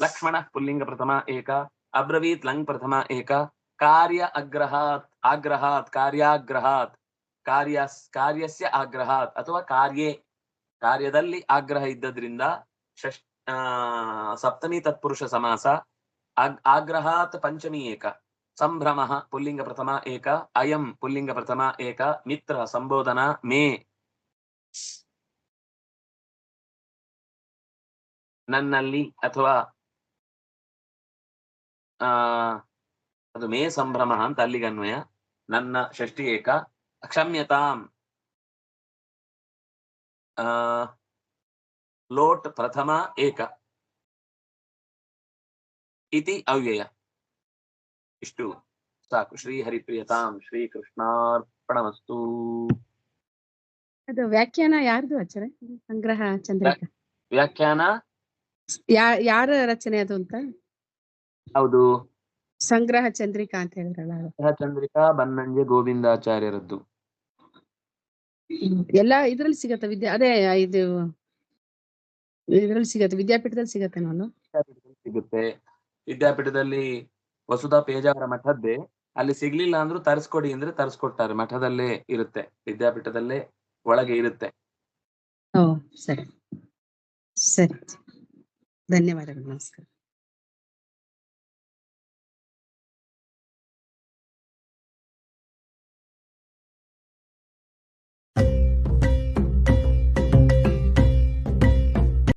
ಲಕ್ಷ್ಮಣ ಪುಲ್ಲಿಂಗ ಪ್ರಥಮ ಏಕ, ಅಬ್ರವೀತ್ ಲಂಗ್ ಪ್ರಥಮ ಏಕ, ಕಾರ್ಯ ಅಗ್ರಹಾತ್, ಆಗ್ರಹಾತ್, ಕಾರ್ಯಾಗ್ರಹಾತ್. ಕಾರ್ಯ ಕಾರ್ಯಸ್ಯ ಆಗ್ರಹ ಅಥವಾ ಕಾರ್ಯೇ ಕಾರ್ಯದಲ್ಲಿ ಆಗ್ರಹ ಇದ್ದದ್ರಿಂದ ಷಷ್ ಆ, ಸಪ್ತಮಿ ತತ್ಪುರುಷ ಸಮಾಸ ಆಗ್- ಆಗ್ರಹಾತ್ ಪಂಚಮಿ ಏಕ ಸಂಭ್ರಮ ಪುಲ್ಲಿಂಗ ಪ್ರಥಮ ಏಕ ಅಯಂ ಪುಲ್ಲಿಂಗ ಪ್ರಥಮ ಏಕ ಮಿತ್ರ ಸಂಬೋಧನಾ ಮೇ. ನನ್ನಲ್ಲಿ ಅಥವಾ ಅದು ಮೇ ಸಂಭ್ರಮ ಅಂತ ಅಲ್ಲಿಗನ್ವಯ ನನ್ನ ಷಷ್ಠಿ ಏಕ ಕ್ಷಮ್ಯತಾಂ ಆ ಲೋಟ್ ಪ್ರಥಮ ಏಕ ಇತಿ ಅವ್ಯಯ ಇಷ್ಟು ಸಾಕು ಶ್ರೀ ಹರಿಪ್ರಿಯತಾಂ ಶ್ರೀ ಕೃಷ್ಣಾರ್ಪಣಮಸ್ತು ಅದು ವ್ಯಾಖ್ಯಾನ ಯಾರ್ದು ಆಚಾರ್ಯ? ಸಂಗ್ರಹ ಚಂದ್ರಿಕಾ. ವ್ಯಾಖ್ಯಾನ? ಯಾರ ರಚನೆ ಅದು ಅಂತ? ಹೌದು. ಸಂಗ್ರಹ ಚಂದ್ರಿಕಾ ಅಂತ ಹೇಳಿದ್ರಲ್ಲ. ಚಂದ್ರಿಕಾ ಬನ್ನಂಜೆ ಗೋವಿಂದಾಚಾರ್ಯರದ್ದು. ಎಲ್ಲ ಇದ್ರಲ್ಲಿ ಸಿಗತ್ತೆ ವಿದ್ಯಾ ಅದೇ ಇದು ಇದ್ರಲ್ಲಿ ಸಿಗತ್ತೆ ವಿದ್ಯಾಪೀಠದಲ್ಲಿ ಸಿಗತ್ತೆ ನಾನು ಸಿಗುತ್ತೆ. ವಿದ್ಯಾಪೀಠದಲ್ಲಿ ವಸುಧಾ ಪೇಜಾವರ ಮಠದ್ದೇ. ಅಲ್ಲಿ ಸಿಗ್ಲಿಲ್ಲ ಅಂದ್ರೂ ತರಿಸ್ಕೊಡಿ ಅಂದ್ರೆ ತರಿಸ್ಕೊಡ್ತಾರೆ ಮಠದಲ್ಲೇ ಇರುತ್ತೆ. ವಿದ್ಯಾಪೀಠದಲ್ಲೇ ಒಳಗೆ ಇರುತ್ತೆ. ಓ ಸರಿ. ಸರಿ. ಧನ್ಯವಾದಗಳು ನಮಸ್ಕಾರ.